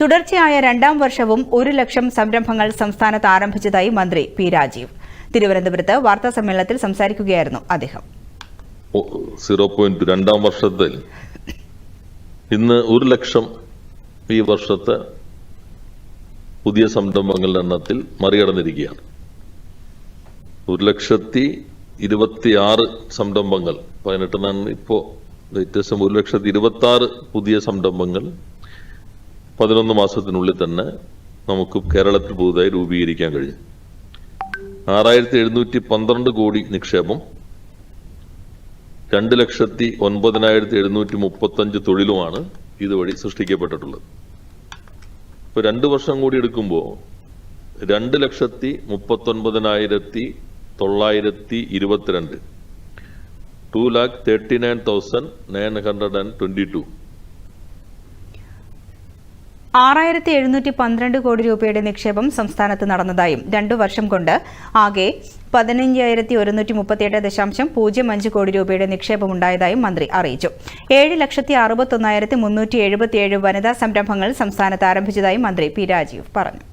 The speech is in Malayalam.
തുടർച്ചയായ രണ്ടാം വർഷവും ഒരു ലക്ഷം സംരംഭങ്ങൾ സംസ്ഥാനത്ത് ആരംഭിച്ചതായി മന്ത്രി പി രാജീവ്. തിരുവനന്തപുരത്ത് വാർത്താ സമ്മേളനത്തിൽ സംസാരിക്കുകയായിരുന്നു അദ്ദേഹം. സീറോ പോയിന്റ് രണ്ടാം വർഷത്തിൽ ഇന്ന് ഒരു ലക്ഷം ഈ വർഷത്തെ പുതിയ സംരംഭങ്ങളുടെ എണ്ണത്തിൽ മറികടന്നിരിക്കുകയാണ്. ഒരു ലക്ഷത്തി ഇരുപത്തിയാറ് സംരംഭങ്ങൾ പതിനെട്ടിനാണ് ഇപ്പോ ലേറ്റസ്റ്റ് ഒരു ലക്ഷത്തി ഇരുപത്തി ആറ് പുതിയ സംരംഭങ്ങൾ പതിനൊന്ന് മാസത്തിനുള്ളിൽ തന്നെ നമുക്ക് കേരളത്തിൽ പുതുതായി രൂപീകരിക്കാൻ കഴിയും. ആറായിരത്തി എഴുന്നൂറ്റി പന്ത്രണ്ട് കോടി നിക്ഷേപം രണ്ട് ലക്ഷത്തി ഒൻപതിനായിരത്തി എഴുന്നൂറ്റി മുപ്പത്തഞ്ച് തൊഴിലുമാണ് ഇതുവഴി സൃഷ്ടിക്കപ്പെട്ടിട്ടുള്ളത്. ഇപ്പൊ രണ്ട് വർഷം കൂടി എടുക്കുമ്പോൾ രണ്ട് ലക്ഷത്തി മുപ്പത്തൊൻപതിനായിരത്തി തൊള്ളായിരത്തി ഇരുപത്തിരണ്ട് two lakh thirty nine thousand nine hundred and twenty two. ആറായിരത്തി എഴുന്നൂറ്റി പന്ത്രണ്ട് കോടി രൂപയുടെ നിക്ഷേപം സംസ്ഥാനത്ത് നടന്നതായും രണ്ടു വർഷം കൊണ്ട് ആകെ പതിനഞ്ചായിരത്തി ഒരുന്നൂറ്റി മുപ്പത്തിയെട്ട് ദശാംശം പൂജ്യം അഞ്ച് കോടി രൂപയുടെ നിക്ഷേപമുണ്ടായതായും മന്ത്രി അറിയിച്ചു. ഏഴ് ലക്ഷത്തി അറുപത്തൊന്നായിരത്തി മുന്നൂറ്റി എഴുപത്തിയേഴ് വനിതാ സംരംഭങ്ങൾ സംസ്ഥാനത്ത് ആരംഭിച്ചതായും മന്ത്രി പി രാജീവ് പറഞ്ഞു.